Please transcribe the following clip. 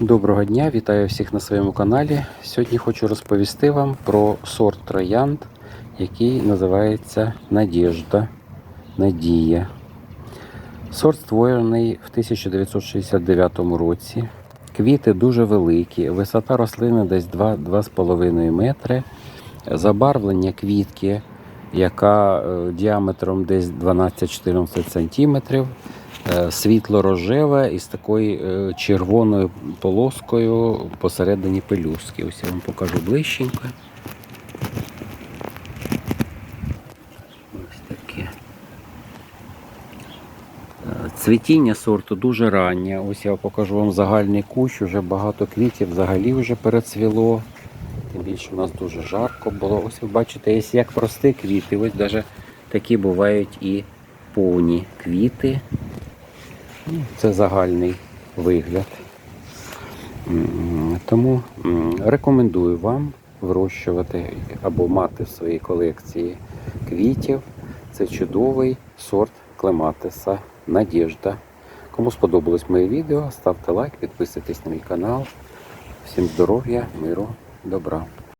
Доброго дня, вітаю всіх на своєму каналі. Сьогодні хочу розповісти вам про сорт троянд, який називається Надіжда. Надія. Сорт створений в 1969 році. Квіти дуже великі, висота рослини десь 2-2,5 метри. Забарвлення квітки, яка е, діаметром десь 12-14 сантиметрів е, світло-рожеве із такою е, червоною полоскою посередині пелюстки. Ось я вам покажу ближченько. Ось таке. Е, Цвітіння сорту дуже раннє. Ось я покажу вам загальний кущ, уже багато квітів взагалі вже перецвіло. Тим більше у нас дуже жарко було. Ось ви бачите, є як прості квіти, ось навіть такі бувають і повні квіти. Це загальний вигляд. Тому рекомендую вам вирощувати або мати в своїй колекції квітів. Це чудовий сорт клематиса Надіжда. Кому сподобалось моє відео, ставте лайк, підписуйтесь на мій канал. Всім здоров'я, миру, добра.